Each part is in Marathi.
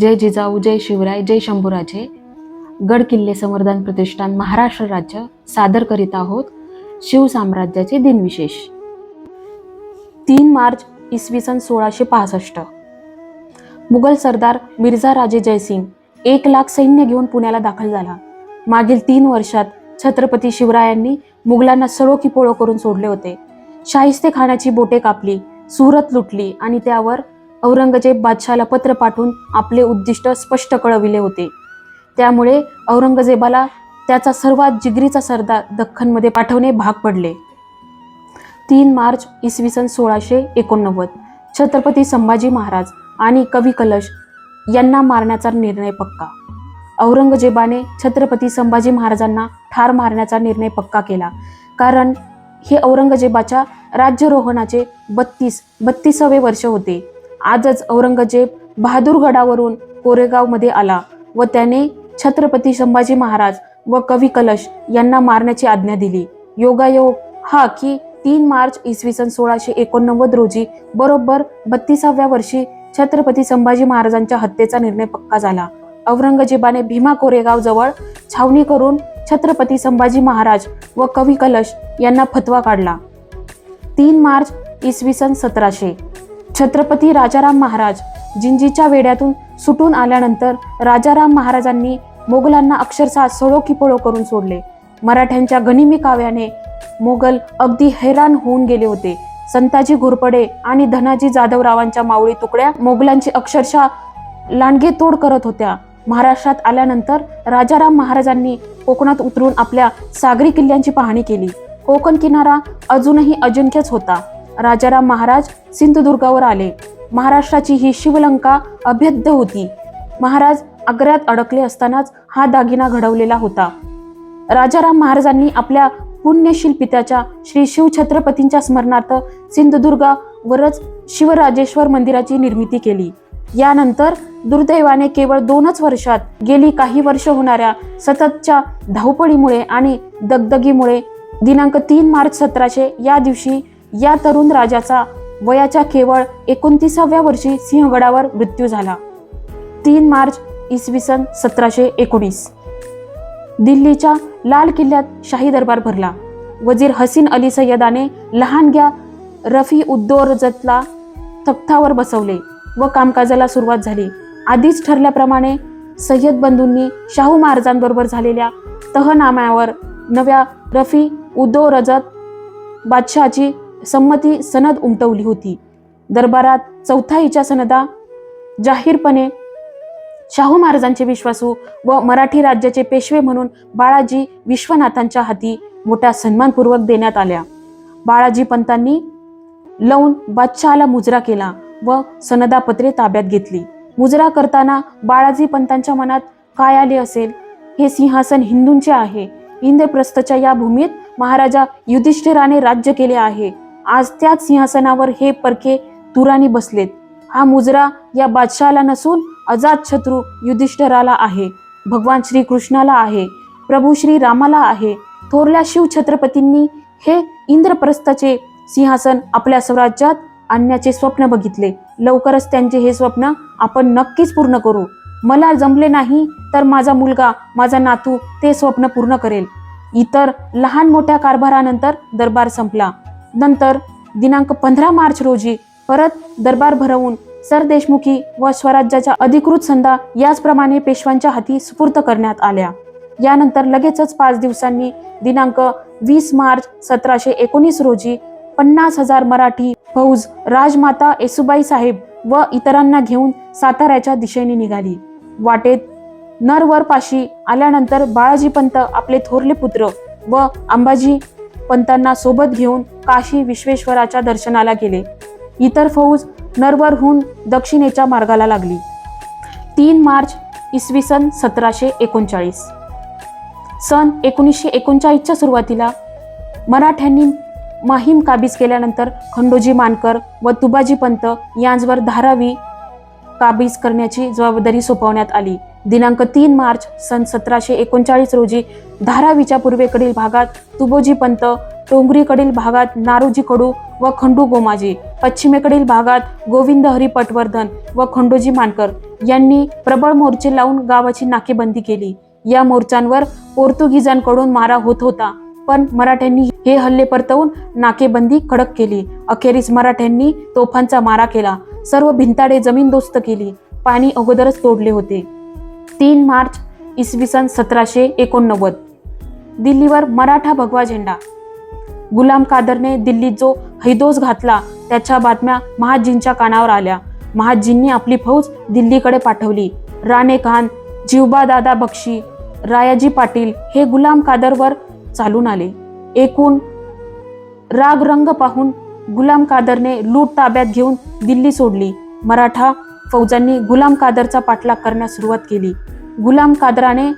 जय जिजाऊ जय शिवराय जय शंभूराजे. गड किल्ले संवर्धन प्रतिष्ठान महाराष्ट्र राज्य सादर करीत आहोत शिवसाम्राज्याचे दिनविशेष. तीन मार्च इसवी सन सोळाशे पासष्ट. मुघल सरदार मिर्झा राजे जयसिंग एक लाख सैन्य घेऊन पुण्याला दाखल झाला. मागील तीन वर्षात छत्रपती शिवरायांनी मुघलांना सळो की पोळो करून सोडले होते. शाहिस्ते खानाची बोटे कापली सुरत लुटली आणि त्यावर औरंगजेब बादशाला पत्र पाठवून आपले उद्दिष्ट स्पष्ट कळविले होते. त्यामुळे औरंगजेबाला त्याचा सर्वात जिगरीचा सरदार दख्खनमध्ये पाठवणे भाग पडले. तीन मार्च इसवी सन सोळाशे एकोणनव्वद. छत्रपती संभाजी महाराज आणि कवी कलश यांना मारण्याचा निर्णय पक्का. औरंगजेबाने छत्रपती संभाजी महाराजांना ठार मारण्याचा निर्णय पक्का केला. कारण हे औरंगजेबाच्या राज्यरोहणाचे बत्तीस बत्तीसावे वर्ष होते. आजच औरंगजेब बहादूरगडावरून कोरेगावमध्ये आला व त्याने छत्रपती संभाजी महाराज व कवी कलश यांना मारण्याची आज्ञा दिली. योगायोग हा की तीन मार्च इसवी सन सोळाशे एकोणनव्वद रोजी बरोबर बत्तीसाव्या वर्षी छत्रपती संभाजी महाराजांच्या हत्येचा निर्णय पक्का झाला. औरंगजेबाने भीमा कोरेगाव जवळ छावणी करून छत्रपती संभाजी महाराज व कवी कलश यांना फतवा काढला. तीन मार्च इसवी सन सतराशे. छत्रपती राजाराम महाराज जिंजीच्या वेड्यातून सुटून आल्यानंतर राजाराम महाराजांनी मोगलांना अक्षरशः सळो पळो करून सोडले. मराठ्यांच्या गनिमी काव्याने मोगल अगदी हैराण होऊन गेले होते. संताजी घोरपडे आणि धनाजी जाधवरावांच्या मावळी तुकड्या मोगलांची अक्षरशः लांडगे तोड करत होत्या. महाराष्ट्रात आल्यानंतर राजाराम महाराजांनी कोकणात उतरून आपल्या सागरी किल्ल्यांची पाहणी केली. कोकण किनारा अजूनही अजिंक्यच होता. राजाराम महाराज सिंधुदुर्गावर आले. महाराष्ट्राची ही शिवलंका अभेद्य होती. महाराज आग्र्यात अडकले असतानाच हा दागिना घडवलेला होता. राजाराम महाराजांनी आपल्या पुण्यशील पित्याच्या श्री शिवछत्रपतींच्या स्मरणार्थ सिंधुदुर्गावरच शिवराजेश्वर मंदिराची निर्मिती केली. यानंतर दुर्दैवाने केवळ दोनच वर्षात गेली काही वर्ष होणाऱ्या सततच्या धावपळीमुळे आणि दगदगीमुळे. दिनांक तीन मार्च सतराशे या दिवशी या तरुण राजाचा वयाच्या केवळ एकोणतीसाव्या वर्षी सिंहगडावर मृत्यू झाला. तीन मार्च इसवी सन सतराशे एकोणीस. दिल्लीच्या लाल किल्ल्यात शाही दरबार भरला. वजीर हसीन अली सय्यदाने लहानग्या रफी उद्दोरजतला तख्तावर बसवले व कामकाजाला सुरुवात झाली. आधीच ठरल्याप्रमाणे सय्यद बंधूंनी शाहू महाराजांबरोबर झालेल्या तहनाम्यावर नव्या रफी उद्दोरजत बादशहाची संमती सनद उमटवली होती. दरबारात चौथाईच्या सनदा जाहीरपणे शाहू महाराजांचे विश्वासू व मराठी राज्याचे पेशवे म्हणून बाळाजी विश्वनाथांच्या हाती मोठ्या सन्मानपूर्वक देण्यात आल्या. बाळाजी पंतांनी लावून बादशहाला मुजरा केला व सनदापत्रे ताब्यात घेतली. मुजरा करताना बाळाजी पंतांच्या मनात काय आले असेल? हे सिंहासन हिंदूंचे आहे. इंद्रप्रस्थच्या या भूमीत महाराजा युधिष्ठिराने राज्य केले आहे. आज त्याच सिंहासनावर हे परके तुरानी बसलेत. हा मुजरा या बादशाला नसून अजात शत्रू युधिष्ठराला आहे. भगवान श्री कृष्णाला आहे. प्रभू श्री रामाला आहे. थोरल्या शिव छत्रपतींनी हे इंद्रप्रस्थाचे सिंहासन आपल्या स्वराज्यात आणण्याचे स्वप्न बघितले. लवकरच त्यांचे हे स्वप्न आपण नक्कीच पूर्ण करू. मला जमले नाही तर माझा मुलगा माझा नातू ते स्वप्न पूर्ण करेल. इतर लहान मोठ्या कारभारानंतर दरबार संपला. नंतर दिनांक पंधरा मार्च रोजी परत दरबार भरवून सरदेशमुखी व स्वराज्याच्या अधिकृत संधा याचप्रमाणे पेशव्यांच्या हाती सुपूर्त करण्यात आल्या. यानंतर लगेचच पाच दिवसांनी दिनांक वीस मार्च सतराशे एकोणीस रोजी पन्नास हजार मराठी फौज राजमाता येसुबाई साहेब व इतरांना घेऊन साताऱ्याच्या दिशेने निघाली. वाटेत नरवरपाशी आल्यानंतर बाळाजी पंत आपले थोरले पुत्र व अंबाजी पंतांना सोबत घेऊन काशी विश्वेश्वराच्या दर्शनाला गेले. इतर फौज नरवरहून दक्षिणेच्या मार्गाला लागली. तीन मार्च इसवी सन सतराशे एकोणचाळीस. सन एकोणीसशे एकोणचाळीसच्या सुरुवातीला मराठ्यांनी माहीम काबीज केल्यानंतर खंडोजी मानकर व तुबाजी पंत यांच्यावर धारावी काबीज करण्याची जबाबदारी सोपवण्यात आली. दिनांक तीन मार्च सन सतराशे एकोणचाळीस रोजी धारावीच्या पूर्वेकडील भागात तुबोजी पंत डोंगरीकडील भागात नारोजी कडू व खंडू गोमाजी पश्चिमेकडील भागात गोविंद हरी पटवर्धन व खंडोजी मानकर यांनी प्रबळ मोर्चे लावून गावाची नाकेबंदी केली. या मोर्चांवर पोर्तुगीजांकडून मारा होत होता पण मराठ्यांनी हे हल्ले परतवून नाकेबंदी कडक केली. अखेरीस मराठ्यांनी तोफांचा मारा केला. सर्व भिंताडे जमीनदोस्त केली. पाणी अगोदरच तोडले होते. तीन मार्च इसवी सन सतराशे एकोणनव्वद. दिल्लीवर मराठा भगवा झेंडा गुलाम कादरने दिल्लीत जो हैदोस घातला त्याच्या बातम्या महाजींच्या कानावर आल्या. महाजींनी आपली फौज दिल्लीकडे पाठवली. राणे खान जीवबा दादा बक्षी रायाजी पाटील हे गुलाम कादरवर चालून आले. एकूण राग रंग पाहून गुलाम कादरने लूट ताब्यात घेऊन दिल्ली सोडली. मराठा फौजांनी गुलाम कादरचा पाठलाग करण्यास सुरुवात केली. गुलाम कादराने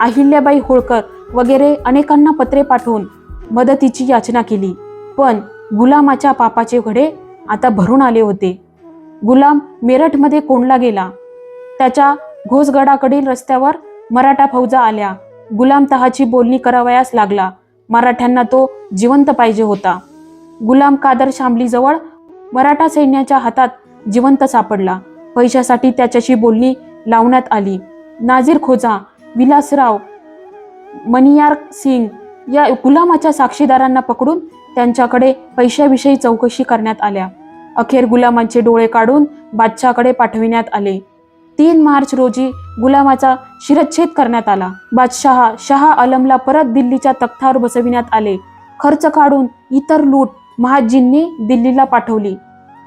अहिल्याबाई होळकर वगैरे अनेकांना पत्रे पाठवून मदतीची याचना केली. पण गुलामाच्या पापाचे घडे आता भरून आले होते. गुलाम मेरठमध्ये कोंडला गेला. त्याच्या घोसगडाकडील रस्त्यावर मराठा फौजा आल्या. गुलाम तहाची बोलणी करावयास लागला. मराठ्यांना तो जिवंत पाहिजे होता. गुलाम कादर शामलीजवळ मराठा सैन्याच्या हातात जिवंत सापडला. पैशासाठी त्याच्याशी बोलणी लावण्यात आली. नाझीर खोजा विलासराव मनियार सिंग या गुलामाच्या साक्षीदारांना पकडून त्यांच्याकडे पैशाविषयी चौकशी करण्यात आल्या. अखेर गुलामांचे डोळे काढून बादशाकडे पाठविण्यात आले. तीन मार्च रोजी गुलामाचा शिरच्छेद करण्यात आला. बादशाह शहा आलमला परत दिल्लीच्या तख्तावर बसविण्यात आले. खर्च काढून इतर लूट महाजींनी दिल्लीला पाठवली.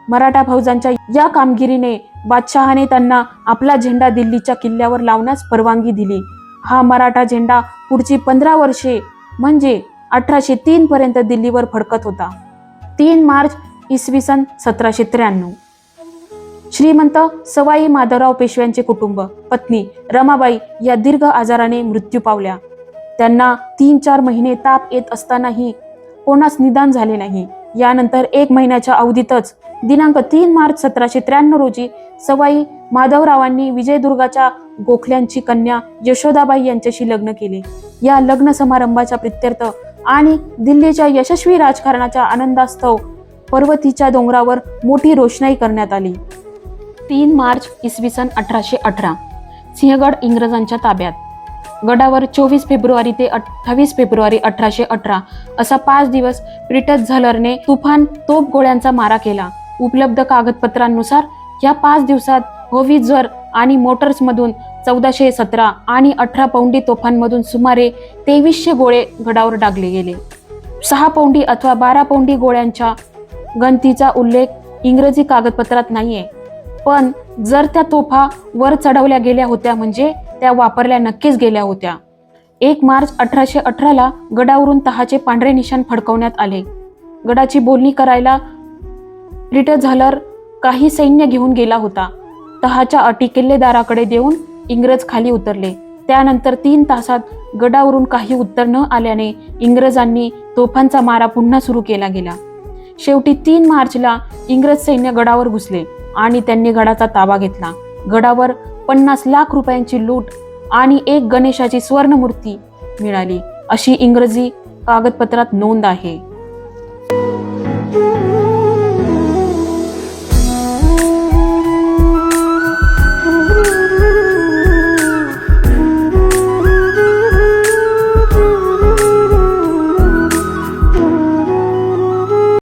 मराठा फौजांच्या या कामगिरीने बादशहाने त्यांना आपला झेंडा दिल्लीच्या किल्ल्यावर लावण्यास परवानगी दिली. हा मराठा झेंडा पुढची पंधरा वर्षे म्हणजे अठराशे तीन पर्यंत दिल्लीवर फडकत होता. तीन मार्च इसवी सन सतराशे त्र्याण्णव. श्रीमंत सवाई माधवराव पेशव्यांचे कुटुंब पत्नी रमाबाई या दीर्घ आजाराने मृत्यू पावल्या. त्यांना तीन चार महिने ताप येत असतानाही कोणास निदान झाले नाही. यानंतर एक महिन्याच्या अवधीतच दिनांक तीन मार्च सतराशे त्र्याण्णव रोजी सवाई माधवरावांनी विजयदुर्गाच्या गोखल्यांची कन्या यशोदाबाई यांच्याशी लग्न केले. या लग्न समारंभाच्या प्रित्यर्थ आणि दिल्लीच्या यशस्वी राजकारणाच्या आनंदास्तव पर्वतीच्या डोंगरावर मोठी रोषणाई करण्यात आली. तीन मार्च इसवी सन अठराशे अठरा सिंहगड इंग्रजांच्या ताब्यात. गडावर चोवीस फेब्रुवारी ते अठ्ठावीस फेब्रुवारी अठराशे अठरा. असा पाच दिवस ब्रिटिश झलरने तुफान तोप गोळ्यांचा मारा केला. उपलब्ध कागदपत्रांनुसार या पाच दिवसात होविझर आणि मोटर्समधून चौदाशे सतरा आणि अठरा पौंडी तोफांमधून सुमारे तेवीसशे गोळे गडावर डागले गेले. सहा पौंडी अथवा बारा पौंडी गोळ्यांच्या गणतीचा उल्लेख इंग्रजी कागदपत्रात नाहीये. पण जर त्या तोफा वर चढवल्या गेल्या होत्या म्हणजे त्या वापरल्या नक्कीच गेल्या होत्या. एक मार्च अठराशे अठराला गडावरून तहाचे पांढरे निशाण फडकवण्यात आले. गडाची बोलणी करायला रिटर झालर काही सैन्य घेऊन गेला होता. तहाच्या अटी किल्लेदाराकडे देऊन इंग्रज खाली उतरले. त्यानंतर तीन तासात गडावरून काही उत्तर न आल्याने इंग्रजांनी तोफांचा मारा पुन्हा सुरू केला गेला. शेवटी तीन मार्चला इंग्रज सैन्य गडावर घुसले आणि त्यांनी गडाचा ताबा घेतला. गडावर पन्नास लाख रुपयांची लूट आणि एक गणेशाची स्वर्णमूर्ती मिळाली अशी इंग्रजी कागदपत्रात नोंद आहे.